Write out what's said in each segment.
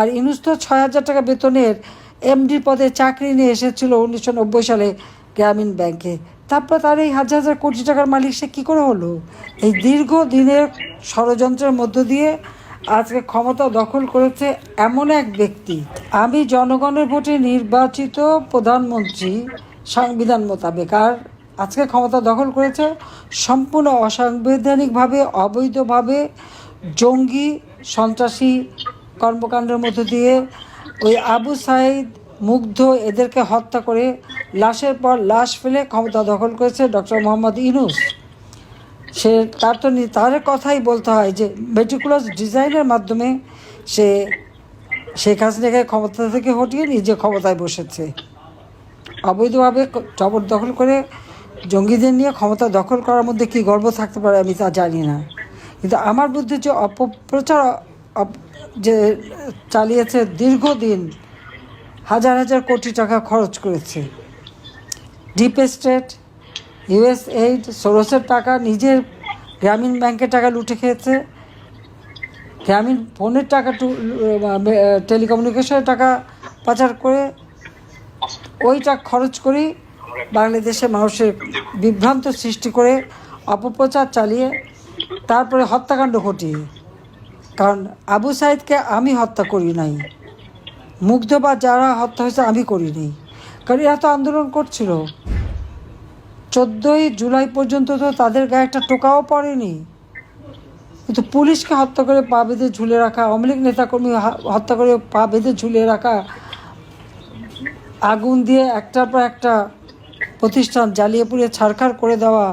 আর ইনুস তো ছয় হাজার টাকা বেতনের এমডি পদে চাকরি নিয়ে এসেছিল উনিশশো নব্বই সালে গ্রামীণ ব্যাংকে। তারপর তার এই হাজার হাজার কোটি টাকার মালিক সে কী করে হলো? এই দীর্ঘ দিনের ষড়যন্ত্রের মধ্য দিয়ে আজকে ক্ষমতা দখল করেছে এমন এক ব্যক্তি। আমি জনগণের ভোটে নির্বাচিত প্রধানমন্ত্রী সংবিধান মোতাবেক। আর আজকে ক্ষমতা দখল করেছে সম্পূর্ণ অসাংবিধানিকভাবে, অবৈধভাবে জঙ্গি সন্ত্রাসী কর্মকাণ্ডের মধ্য দিয়ে ওই আবু সাইদ মুগ্ধ এদেরকে হত্যা করে লাশের পর লাশ ফেলে ক্ষমতা দখল করেছে ডক্টর মোহাম্মদ ইনুস সে তার তো তার কথাই বলতে হয় যে মেটিকুলাস ডিজাইনের মাধ্যমে সে শেখ হাসিনাকে ক্ষমতা থেকে হটিয়ে নিজে ক্ষমতায় বসেছে। অবৈধভাবে জবরদখল করে জঙ্গিদের নিয়ে ক্ষমতা দখল করার মধ্যে কি গর্ব থাকতে পারে আমি তা জানি না। কিন্তু আমার বুদ্ধি যে অপপ্রচার অপ- যে চালিয়েছে দীর্ঘদিন হাজার হাজার কোটি টাকা খরচ করেছে। ডিপ স্টেট ইউএস এইড সোরসের টাকা, নিজের গ্রামীণ ব্যাংকের টাকা লুটে খেয়েছে। গ্রামীণ ফোনের টাকা টেলিকমিউনিকেশনের টাকা পাচার করে ওইটা খরচ করেই বাংলাদেশে মানুষের বিভ্রান্ত সৃষ্টি করে, অপপ্রচার চালিয়ে তারপরে হত্যাকাণ্ড ঘটিয়ে। কারণ আবু সাইদকে আমি হত্যা করি নাই। মুগ্ধ বা যারা হত্যা হয়েছে আমি করিনি কারণ এরা তো আন্দোলন করছিল। চোদ্দোই জুলাই পর্যন্ত তো তাদের গায়ে একটা টোকাও পড়েনি। কিন্তু পুলিশকে হত্যা করে পা বেঁধে ঝুলে রাখা, আওয়ামী লীগ নেতাকর্মী হত্যা করে পা বেঁধে ঝুলে রাখা, আগুন দিয়ে একটার পর একটা প্রতিষ্ঠান জ্বালিয়ে পুড়িয়ে ছারখার করে দেওয়া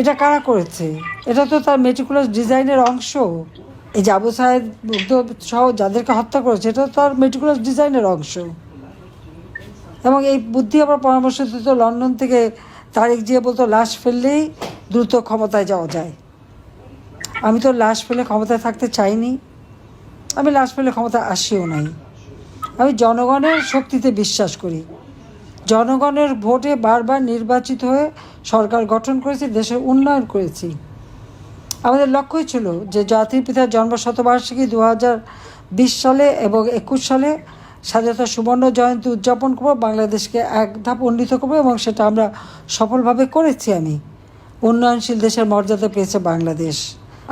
এটা কারা করেছে? এটা তো তার মেটিকুলাস ডিজাইনের অংশ। এই যে আবু সাহেব মুগ্ধ সহ যাদেরকে হত্যা করেছে, এটা তার মেটিকুলাস ডিজাইনের অংশ। এবং এই বুদ্ধি আবার পরামর্শ দিত লন্ডন থেকে তারিখ দিয়ে বলতো, লাশ ফেললেই দ্রুত ক্ষমতায় যাওয়া যায়। আমি তো লাশ ফেলে ক্ষমতায় থাকতে চাইনি। আমি লাশ ফেলে ক্ষমতায় আসিও নাই। আমি জনগণের শক্তিতে বিশ্বাস করি। জনগণের ভোটে বারবার নির্বাচিত হয়ে সরকার গঠন করেছি দেশের উন্নয়ন করেছি। আমাদের লক্ষ্যই ছিল যে জাতির পিতার জন্ম শতবার্ষিকী দু হাজার বিশ সালে এবং একুশ সালে স্বাধীনতা সুবর্ণ জয়ন্তী উদযাপন করব, বাংলাদেশকে এক ধাপ উন্নীত করব এবং সেটা আমরা সফলভাবে করেছি আমি। উন্নয়নশীল দেশের মর্যাদা পেয়েছে বাংলাদেশ।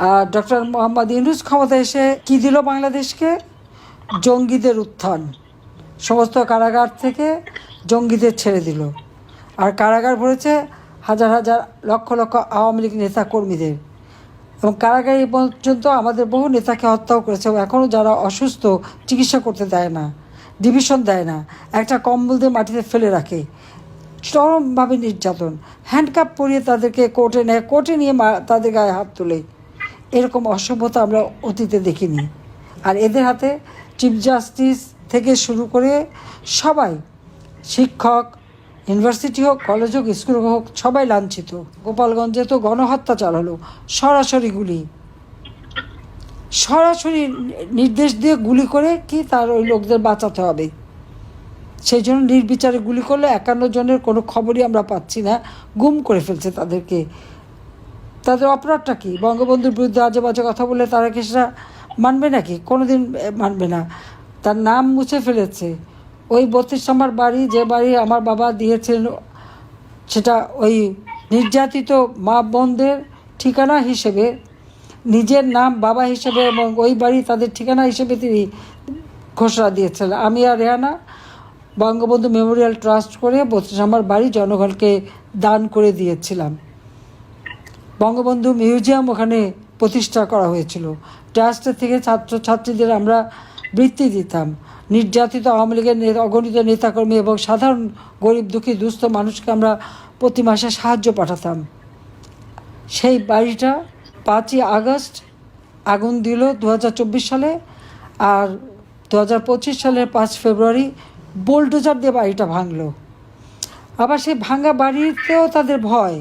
আর ডক্টর মোহাম্মদ ইউনুস ক্ষমতা এসে কি দিল বাংলাদেশকে? জঙ্গিদের উত্থান। সমস্ত কারাগার থেকে জঙ্গিদের ছেড়ে দিল। আর কারাগার ভরেছে হাজার হাজার লক্ষ লক্ষ আওয়ামী লীগ নেতা কর্মীদের এবং কারাগারে পর্যন্ত আমাদের বহু নেতাকে হত্যাও করেছে এবং এখনও যারা অসুস্থ চিকিৎসা করতে দেয় না, ডিভিশন দেয় না, একটা কম্বল দিয়ে মাটিতে ফেলে রাখে। চরমভাবে নির্যাতন। হ্যান্ডকাপ পরিয়ে তাদেরকে কোর্টে নেয়, কোর্টে নিয়ে তাদের গায়ে হাত তোলে। এরকম অসভ্যতা আমরা অতীতে দেখিনি। আর এদের হাতে চিফ জাস্টিস থেকে শুরু করে সবাই শিক্ষক, ইউনিভার্সিটি হোক কলেজ হোক স্কুল হোক, সবাই লাঞ্ছিত। গোপালগঞ্জে তো গণহত্যা চালালো, সরাসরি গুলি। সরাসরি নির্দেশ দিয়ে গুলি করে কি তার ওই লোকদের বাঁচাতে হবে। সেই জন্য নির্বিচারে গুলি করলে, একান্ন জনের কোনো খবরই আমরা পাচ্ছি না, গুম করে ফেলছে তাদেরকে। তাদের অপরাধটা কি? বঙ্গবন্ধুর বিরুদ্ধে আজে বাজে কথা বলে তারা কি সেটা মানবে নাকি? কোনোদিন মানবে না। তার নাম মুছে ফেলেছে। ওই বত্রিশ নম্বর বাড়ি যে বাড়ি আমার বাবা দিয়েছিলেন সেটা ওই নির্যাতিত মা বোনদের ঠিকানা হিসেবে, নিজের নাম বাবা হিসেবে এবং ওই বাড়ি তাদের ঠিকানা হিসেবে তিনি ঘোষণা দিয়েছিলেন আমি আর রেহানা, বঙ্গবন্ধু মেমোরিয়াল ট্রাস্ট করে বত্রিশ নম্বর বাড়ি জনগণকে দান করে দিয়েছিলাম। বঙ্গবন্ধু মিউজিয়াম ওখানে প্রতিষ্ঠা করা হয়েছিল। ট্রাস্টের থেকে ছাত্রছাত্রীদের আমরা বৃত্তি দিতাম। নির্যাতিত আওয়ামী লীগের অগণিত নেতাকর্মী এবং সাধারণ গরিব দুঃখী দুস্থ মানুষকে আমরা প্রতি মাসে সাহায্য পাঠাতাম। সেই বাড়িটা পাঁচই আগস্ট আগুন দিল দু হাজার চব্বিশ সালে আর দু হাজার পঁচিশ সালের পাঁচ ফেব্রুয়ারি বোলডোজার দিয়ে বাড়িটা ভাঙলো। আবার সেই ভাঙা বাড়িতেও তাদের ভয়।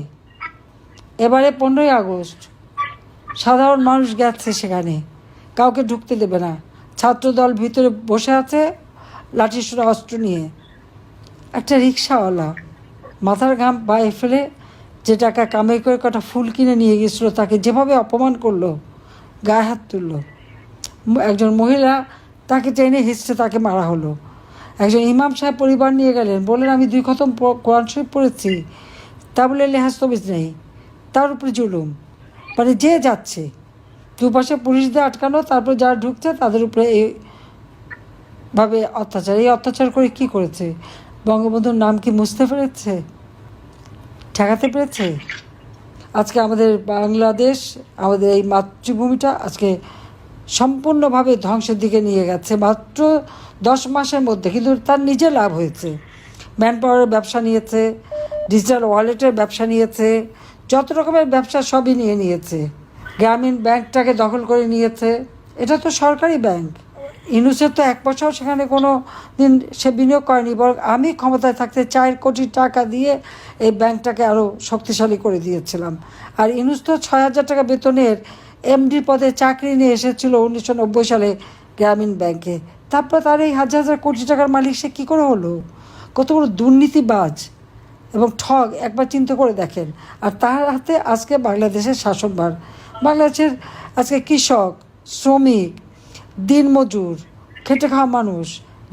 এবারে পনেরোই আগস্ট সাধারণ মানুষ গেছে সেখানে। কাউকে ঢুকতে দেবে না। ছাত্রদল ভিতরে বসে আছে লাঠিসোড়া অস্ত্র নিয়ে। একটা রিক্সাওয়ালা মাথার ঘাম পায়ে ফেলে যে টাকা কামাই করে কটা ফুল কিনে নিয়ে গেছিল, তাকে যেভাবে অপমান করল, গায়ে হাত তুললো। একজন মহিলা তাকে টেনে হিসড়ে তাকে মারা হলো। একজন ইমাম সাহেব পরিবার নিয়ে গেলেন, বললেন, আমি দুই খতম কোরআন শরীফ পড়েছি, তা বলে লেহাজ তবিজ নেই, তার উপরে জুলুম। মানে যে যাচ্ছে দুপাশে পুলিশদের আটকানো, তারপর যারা ঢুকছে তাদের উপরে এই ভাবে অত্যাচার। এই অত্যাচার করে কি করেছে? বঙ্গবন্ধুর নাম কি মুছতে পেরেছে? ঠেকাতে পেরেছে? আজকে আমাদের বাংলাদেশ, আমাদের এই মাতৃভূমিটা আজকে সম্পূর্ণভাবে ধ্বংসের দিকে নিয়ে গেছে। মাত্র দশ মাসের মধ্যে, কিন্তু তার নিজে লাভ হয়েছে। ম্যান পাওয়ারের ব্যবসা নিয়েছে ডিজিটাল ওয়ালেটের ব্যবসা নিয়েছে, যত রকমের ব্যবসা সবই নিয়ে নিয়েছে। গ্রামীণ ব্যাংকটাকে দখল করে নিয়েছে। এটা তো সরকারি ব্যাংক। ইনুসের তো এক বছর সেখানে কোনো দিন সে বিনিয়োগ করেনি, বরং আমি ক্ষমতায় থাকতে চার কোটি টাকা দিয়ে এই ব্যাংকটাকে আরও শক্তিশালী করে দিয়েছিলাম। আর ইনুস তো ছয় হাজার টাকা বেতনের এমডি পদে চাকরি নিয়ে এসেছিল উনিশশো নব্বই সালে গ্রামীণ ব্যাংকে। তারপর তার এই হাজার হাজার কোটি টাকার মালিক সে কী করে হলো? কত বড় দুর্নীতিবাজ এবং ঠগ, একবার চিন্তা করে দেখেন। আর তার হাতে আজকে বাংলাদেশের শাসনভার। বাংলাদেশের আজকে কৃষক, শ্রমিক, দিনমজুর, খেটে খাওয়া মানুষ,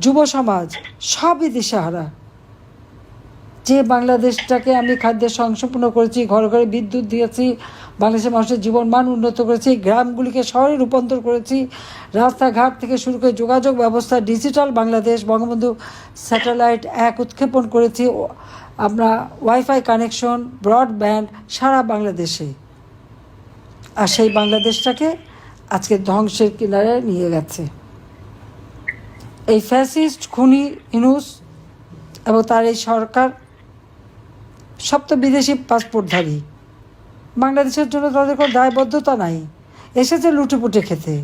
যুব সমাজ সবই দিশাহারা যে বাংলাদেশটাকে আমি খাদ্যের সংসম্পূর্ণ করেছি, ঘরে ঘরে বিদ্যুৎ দিয়েছি, বাংলাদেশের মানুষের জীবন মান উন্নত করেছি, গ্রামগুলিকে শহরে রূপান্তর করেছি, রাস্তাঘাট থেকে শুরু করে যোগাযোগ ব্যবস্থা, ডিজিটাল বাংলাদেশ, বঙ্গবন্ধু স্যাটেলাইট এক উৎক্ষেপণ করেছি আমরা ওয়াইফাই কানেকশন, ব্রডব্যান্ড সারা বাংলাদেশে। আর সেই বাংলাদেশটাকে আজকে ধ্বংসের কিনারে নিয়ে গেছে। এই ফ্যাসিস্ট, খুনি, ইনুস এবং তার এই সরকার সব তো বিদেশি পাসপোর্টধারী। বাংলাদেশের জন্য তাদের কোনো দায়বদ্ধতা নাই। এসেছে লুটেপুটে খেতে।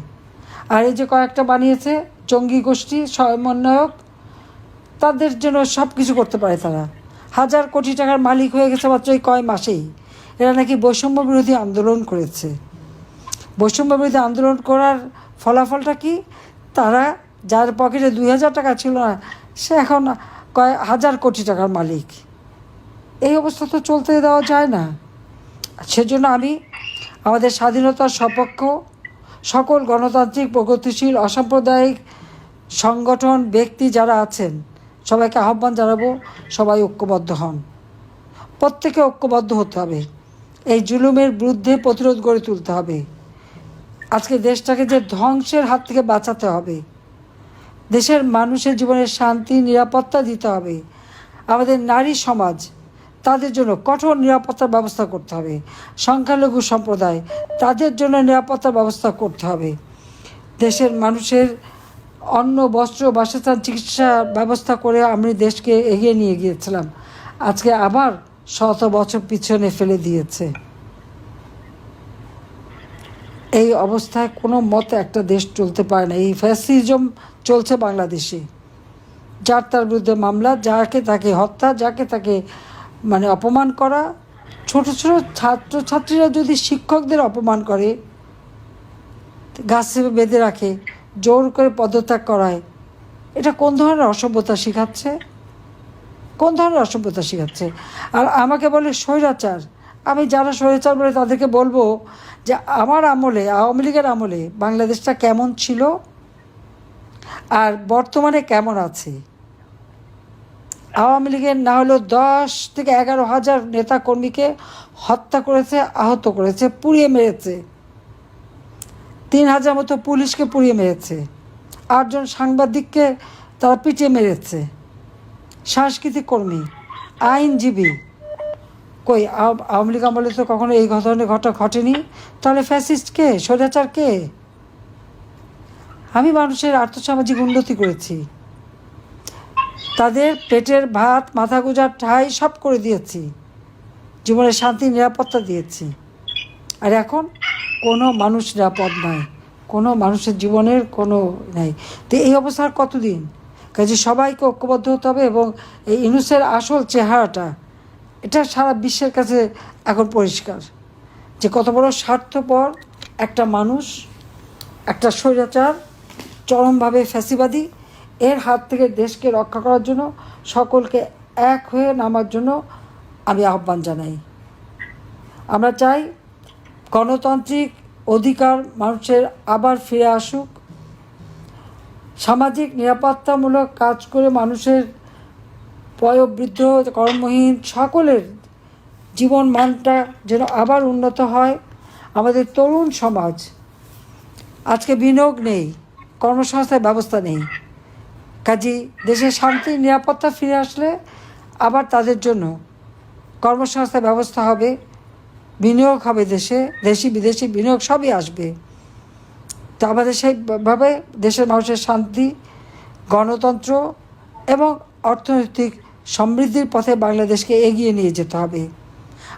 আর এই যে কয়েকটা বানিয়েছে, জঙ্গি গোষ্ঠী, সমন্বয়ক, তাদের জন্য সব কিছু করতে পারে তারা। হাজার কোটি টাকার মালিক হয়ে গেছে মাত্র এই কয় মাসেই। এরা নাকি বৈষম্য বিরোধী আন্দোলন করেছে। বৈষম্য বিরোধী আন্দোলন করার ফলাফলটা কি? তারা যার পকেটে দুই হাজার টাকা ছিল না, সে এখন কয়েক হাজার কোটি টাকার মালিক। এই অবস্থা তো চলতে দেওয়া যায় না। সেজন্য আমি আমাদের স্বাধীনতার সপক্ষ, সকল গণতান্ত্রিক, প্রগতিশীল, অসাম্প্রদায়িক সংগঠন, ব্যক্তি যারা আছেন, সবাইকে আহ্বান জানাব, সবাই ঐক্যবদ্ধ হন। প্রত্যেকে ঐক্যবদ্ধ হতে হবে। এই জুলুমের বিরুদ্ধে প্রতিরোধ গড়ে তুলতে হবে। আজকে দেশটাকে যে ধ্বংসের হাত থেকে বাঁচাতে হবে, দেশের মানুষের জীবনে শান্তি, নিরাপত্তা দিতে হবে, আমাদের নারী সমাজ, তাদের জন্য কঠোর নিরাপত্তার ব্যবস্থা করতে হবে, সংখ্যালঘু সম্প্রদায়, তাদের জন্য নিরাপত্তার ব্যবস্থা করতে হবে। দেশের মানুষের অন্ন, বস্ত্র, বাসস্থান, চিকিৎসা ব্যবস্থা করে আমি দেশকে এগিয়ে নিয়ে গিয়েছিলাম। আজকে আবার শত বছর পিছনে ফেলে দিয়েছে। এই অবস্থায় কোনো মতে একটা দেশ চলতে পারে না। এই ফ্যাসিজম চলছে বাংলাদেশে। যার তার বিরুদ্ধে মামলা, যাকে তাকে হত্যা, যাকে তাকে মানে অপমান করা। ছোট ছোট ছাত্রছাত্রীরা যদি শিক্ষকদের অপমান করে, গাছ বেঁধে রাখে, জোর করে পদত্যাগ করায়, এটা কোন ধরনের অসভ্যতা শেখাচ্ছে? কোন ধরনের অসভ্যতা শেখাচ্ছে? আর আমাকে বলে স্বৈরাচার। আমি যারা স্বৈরাচার বলে তাদেরকে বলব যে আমার আমলে, আওয়ামী লীগের আমলে বাংলাদেশটা কেমন ছিল আর বর্তমানে কেমন আছে? আওয়ামী লীগের না হলেও দশ থেকে এগারো হাজার নেতা কর্মীকে হত্যা করেছে, আহত করেছে, পুড়িয়ে মেরেছে। তিন হাজার মতো পুলিশকে পুড়িয়ে মেরেছে। আটজন সাংবাদিককে তারা পিটিয়ে মেরেছে। সাংস্কৃতিক কর্মী, আইনজীবী। কই আও- আওয়ামী লীগ আমলে তো কখনো এই ধরনের ঘটনা ঘটেনি? তাহলে ফ্যাসিস্ট কে? স্বৈরাচার কে? আমি মানুষের আর্থসামাজিক উন্নতি করেছি। তাদের পেটের ভাত, মাথা গোজার ঠাই সব করে দিয়েছি। জীবনের শান্তি, নিরাপত্তা দিয়েছি। আর এখন কোনো মানুষ নিরাপদ নয়। কোনো মানুষের জীবনের কোনো নাই। তো এই অবস্থা কতদিন? কাজে সবাইকে ঐক্যবদ্ধ হতে হবে এবং এই ইনুসের আসল চেহারাটা, এটা সারা বিশ্বের কাছে এখন পরিষ্কার যে কত বড় স্বার্থপর একটা মানুষ, একটা স্বৈরাচার, চরমভাবে ফ্যাসিবাদী, এর হাত থেকে দেশকে রক্ষা করার জন্য, সকলকে এক হয়ে নামার জন্য আমি আহ্বান জানাই। আমরা চাই গণতান্ত্রিক অধিকার মানুষের আবার ফিরে আসুক। সামাজিক নিরাপত্তামূলক কাজ করে মানুষের বয়োবৃদ্ধ কর্মহীন সকলের জীবন মানটা যেন আবার উন্নত হয়। আমাদের তরুণ সমাজ, আজকে বিনিয়োগ নেই কর্মসংস্থার ব্যবস্থা নেই। কাজী দেশের শান্তি, নিরাপত্তা ফিরে আসলে আবার তাদের জন্য কর্মসংস্থার ব্যবস্থা হবে, বিনিয়োগ হবে দেশে দেশি বিদেশি বিনিয়োগ সবই আসবে। তো আমাদের সেইভাবে দেশের মানুষের শান্তি, গণতন্ত্র এবং অর্থনৈতিক সমৃদ্ধির পথে বাংলাদেশকে এগিয়ে নিয়ে যেতে হবে।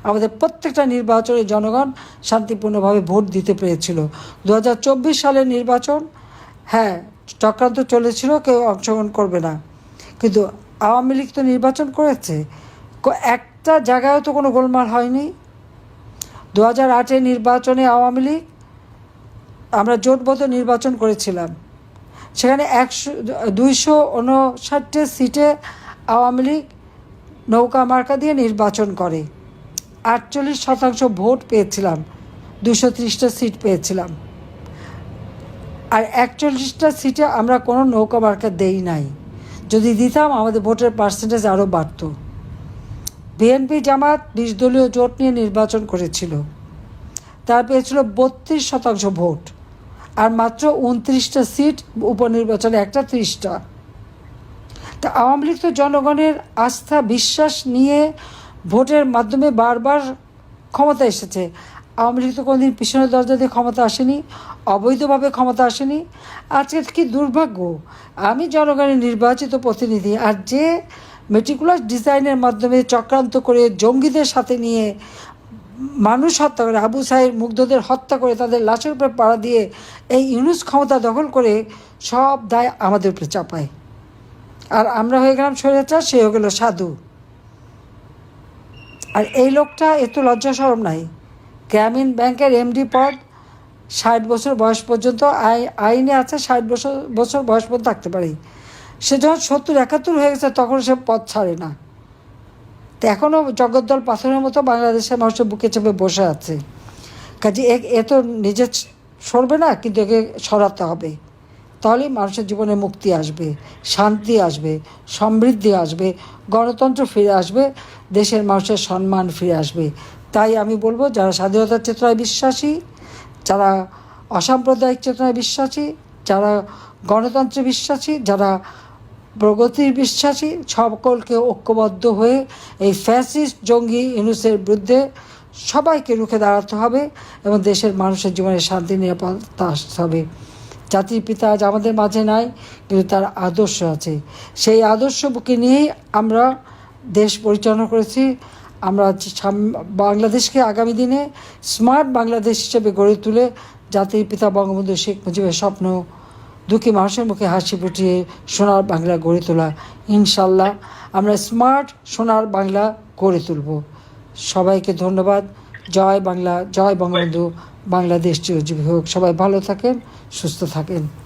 আমাদের প্রত্যেকটা নির্বাচনে জনগণ শান্তিপূর্ণভাবে ভোট দিতে পেরেছিল। দু হাজার চব্বিশ সালের নির্বাচন হ্যাঁ চক্রান্ত চলেছিল, কেউ অংশগ্রহণ করবে না। কিন্তু আওয়ামী লীগ তো নির্বাচন করেছে। একটা জায়গায়ও তো কোনো গোলমাল হয়নি। দু হাজার আটের নির্বাচনে আওয়ামী লীগ আমরা জোটবদ্ধ নির্বাচন করেছিলাম। সেখানে একশো, দুইশো উনষাটটি সিটে আওয়ামী লীগ নৌকা মার্কা দিয়ে নির্বাচন করে। আটচল্লিশ শতাংশ ভোট পেয়েছিলাম, দুশো ত্রিশটা সিট পেয়েছিলাম। আর একচল্লিশটা সিটে আমরা কোনো নৌকা মার্কা দেই নাই। যদি দিতাম, আমাদের ভোটের পার্সেন্টেজ আরও বাড়তো। বিএনপি জামাত বিশ দলীয় জোট নিয়ে নির্বাচন করেছিল। তার পেয়েছিল বত্রিশ শতাংশ ভোট। আর মাত্র উনত্রিশটা সিট উপনির্বাচনে, একটা ত্রিশটা। তা আওয়ামী লীগ তো জনগণের আস্থা, বিশ্বাস নিয়ে ভোটের মাধ্যমে বারবার ক্ষমতা এসেছে। আওয়ামী লীগ তো কোনোদিন পিছনের দরজা দিয়ে ক্ষমতা আসেনি, অবৈধভাবে ক্ষমতা আসেনি। আজকে কি দুর্ভাগ্য? আমি জনগণের নির্বাচিত প্রতিনিধি আর যে মেটিকুলার ডিজাইনের মাধ্যমে চক্রান্ত করে জঙ্গিদের সাথে নিয়ে মানুষ হত্যা করে, আবু সাহেব মুগ্ধদের হত্যা করে তাদের লাশের উপরে পাড়া দিয়ে এই ইউনুস ক্ষমতা দখল করে সব দায় আমাদের উপরে চাপায়। আর আমরা হয়ে গেলাম স্বৈরাচার, সে হয়ে গেল সাধু। আর এই লোকটা এত লজ্জা সরম নাই। গ্রামীণ ব্যাংকের এমডি পদ ষাট বছর বয়স পর্যন্ত, আই- আইনে আছে ষাট বছর বছর বয়স পর্যন্ত থাকতে পারে। সে যখন সত্তর একাত্তর হয়ে গেছে, তখন সে পথ ছাড়ে না। তো এখনও জগদ্দল পাথরের মতো বাংলাদেশের মানুষের বুকে চেপে বসে আছে। কাজে এ এ তো নিজে সরবে না, কিন্তু একে সরাতে হবে। তাহলেই মানুষের জীবনে মুক্তি আসবে, শান্তি আসবে, সমৃদ্ধি আসবে, গণতন্ত্র ফিরে আসবে, দেশের মানুষের সম্মান ফিরে আসবে। তাই আমি বলব, যারা স্বাধীনতার চেতনায় বিশ্বাসী, যারা অসাম্প্রদায়িক চেতনায় বিশ্বাসী, যারা গণতন্ত্রে বিশ্বাসী, যারা প্রগতির বিশ্বাসী সকলকে ঐক্যবদ্ধ হয়ে এই ফ্যাসিস্ট জঙ্গি ইউনুসের বিরুদ্ধে সবাইকে রুখে দাঁড়াতে হবে এবং দেশের মানুষের জীবনে শান্তি, নিরাপত্তা আসতে হবে। জাতির পিতা আজ আমাদের মাঝে নাই, কিন্তু তার আদর্শ আছে। সেই আদর্শ বুকে নিয়েই আমরা দেশ পরিচালনা করেছি। আমরা বাংলাদেশকে আগামী দিনে স্মার্ট বাংলাদেশ হিসেবে গড়ে তুলে জাতির পিতা বঙ্গবন্ধু শেখ মুজিবের স্বপ্ন দুঃখী মানুষের মুখে হাসি ফুটিয়ে সোনার বাংলা গড়ে তোলা। ইনশাল্লাহ আমরা স্মার্ট সোনার বাংলা গড়ে তুলব। সবাইকে ধন্যবাদ। জয় বাংলা, জয় বঙ্গবন্ধু। বাংলাদেশ চিরজীবী হোক। সবাই ভালো থাকেন, সুস্থ থাকেন।